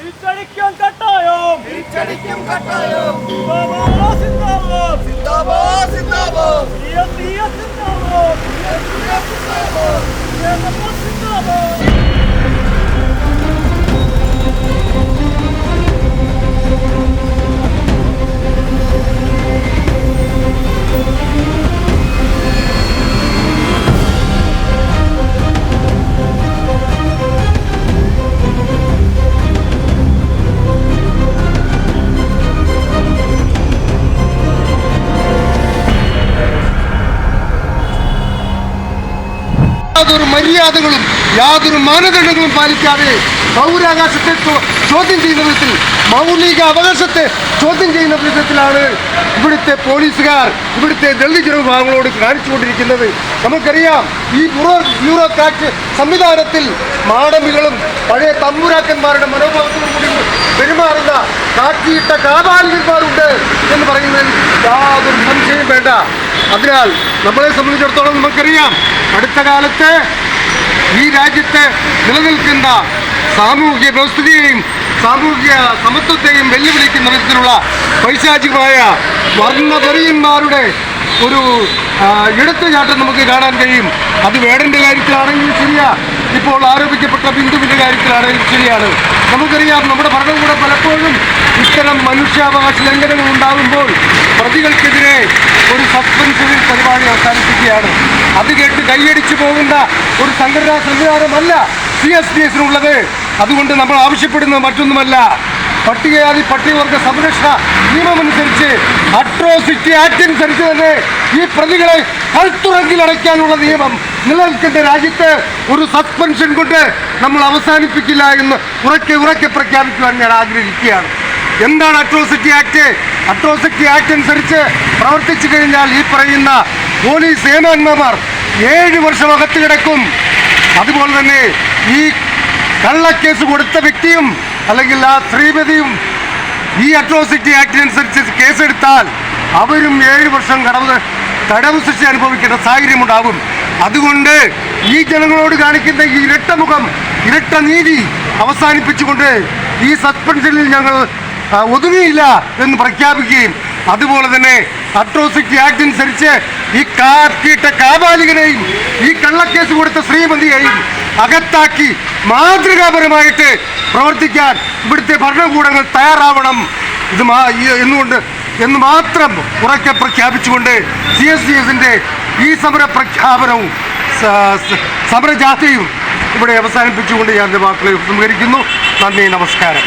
തിരിച്ചടിക്കാൻ കട്ടായം. തിരിച്ചടിക്കും കട്ടായം. സിന്ദാബാദ്. സിന്ദാബാദ്. യാതൊരു മര്യാദകളും യാതൊരു മാനദണ്ഡങ്ങളും പാലിക്കാതെ പൗരാകാശത്തെ ചോദ്യം ചെയ്യുന്ന വിധത്തിൽ മൗലിക അവകാശത്തെ ചോദ്യം ചെയ്യുന്ന വിധത്തിലാണ് ഇവിടുത്തെ പോലീസുകാർ ഇവിടുത്തെ ദളിത് ജനവിഭാഗങ്ങളോട് കാണിച്ചുകൊണ്ടിരിക്കുന്നത്. നമുക്കറിയാം ഈ ബ്യൂറോ ബ്യൂറോക്രാറ്റ് സംവിധാനത്തിൽ മാടമികളും പഴയ തമ്പുരാക്കന്മാരുടെ മനോഭാവത്തോടു കൂടി പെരുമാറുന്ന കാറ്റിയിട്ട കാപാലികന്മാരുണ്ട് എന്ന് പറയുന്നതിൽ യാതൊരു സംശയം വേണ്ട. അതിനാൽ നമ്മളെ സംബന്ധിച്ചിടത്തോളം നമുക്കറിയാം അടുത്ത കാലത്ത് ഈ രാജ്യത്ത് നിലനിൽക്കുന്ന സാമൂഹിക വ്യവസ്ഥിതിയെയും സാമൂഹിക സമത്വത്തെയും വെല്ലുവിളിക്കുന്ന വിധത്തിലുള്ള പൈശാചികമായ വർണതറിയന്മാരുടെ ഒരു ആ, എടുത്തുചാട്ടം നമുക്ക് കാണാൻ കഴിയും. അത് വേടന്റെ കാര്യത്തിലാണെങ്കിലും ശരിയാ. ഇപ്പോൾ ആരോപിക്കപ്പെട്ട ബിന്ദുവിന്റെ കാര്യത്തിലാണെങ്കിലും ശരിയാണ്. നമുക്കറിയാം നമ്മുടെ ഭരണകൂടം പലപ്പോഴും ഇത്തരം മനുഷ്യാവകാശ ലംഘനങ്ങൾ ഉണ്ടാകുമ്പോൾ പ്രതികൾക്കെതിരെ ഒരു സസ്പെൻഷനിൽ പരിപാടി അവസാനിപ്പിക്കുകയാണ്. അത് കേട്ട് കൈയടിച്ചു പോകുന്ന ഒരു സംഘടനാ സംവിധാനമല്ല സി എസ് ഡി എസിനുള്ളത്. അതുകൊണ്ട് നമ്മൾ ആവശ്യപ്പെടുന്നത് മറ്റൊന്നുമല്ല. പട്ടികജാതി പട്ടികവർഗ സംരക്ഷണ നിയമമനുസരിച്ച് അട്രോസിറ്റി ആക്ട് അനുസരിച്ച് തന്നെ ഈ പ്രതികളെ കൽത്തുറങ്കിലടയ്ക്കാനുള്ള നിയമം നിലനിൽക്കുന്ന രാജ്യത്ത് ഒരു സസ്പെൻഷൻ കൊണ്ട് നമ്മൾ അവസാനിപ്പിക്കില്ല എന്ന് ഉറക്കെ ഉറക്കെ പ്രഖ്യാപിക്കുവാൻ ഞാൻ ആഗ്രഹിക്കുകയാണ്. എന്താണ് അട്രോസിറ്റി ആക്ട് അട്രോസിറ്റി ആക്ട് അനുസരിച്ച് പ്രവർത്തിച്ചു കഴിഞ്ഞാൽ ഈ പറയുന്ന പോലീസ് സേനാന്മാർ ഏഴ് വർഷം അകത്ത് കിടക്കും. അതുപോലെ തന്നെ ഈ കള്ളക്കേസ് കൊടുത്ത വ്യക്തിയും അല്ലെങ്കിൽ ആ ശ്രീമതിയും ഈ അട്രോസിറ്റി ആക്ടിനനുസരിച്ച് കേസെടുത്താൽ അവരും ഏഴ് വർഷം കടവ് തടവ് ശിക്ഷ അനുഭവിക്കേണ്ട സാഹചര്യം ഉണ്ടാകും അതുകൊണ്ട് ഈ ജനങ്ങളോട് കാണിക്കുന്ന ഈ ഇരട്ട മുഖം ഇരട്ട നീതി അവസാനിപ്പിച്ചുകൊണ്ട് ഈ സസ്പെൻഷനിൽ ഞങ്ങൾ ഒതുങ്ങിയില്ല എന്ന് പ്രഖ്യാപിക്കുകയും അതുപോലെ തന്നെ അട്രോസിറ്റി ആക്ട് അനുസരിച്ച് ഈ കാക്കിയിട്ട കാബാലികനെയും ഈ കള്ളക്കേസ് കൊടുത്ത ശ്രീമതിയെയും അകത്താക്കി മാതൃകാപരമായിട്ട് പ്രവർത്തിക്കാൻ ഇവിടുത്തെ ഭരണകൂടങ്ങൾ തയ്യാറാവണം. ഇത് എന്നുകൊണ്ട് എന്ന് മാത്രം ഉറക്കെ പ്രഖ്യാപിച്ചുകൊണ്ട് സി എസ് ഡി എസിന്റെ ഈ സമര പ്രഖ്യാപനവും സമരജാഥയും ഇവിടെ അവസാനിപ്പിച്ചുകൊണ്ട് ഞാൻ വാക്കുകൾ സംഹരിക്കുന്നു നന്ദി നമസ്കാരം.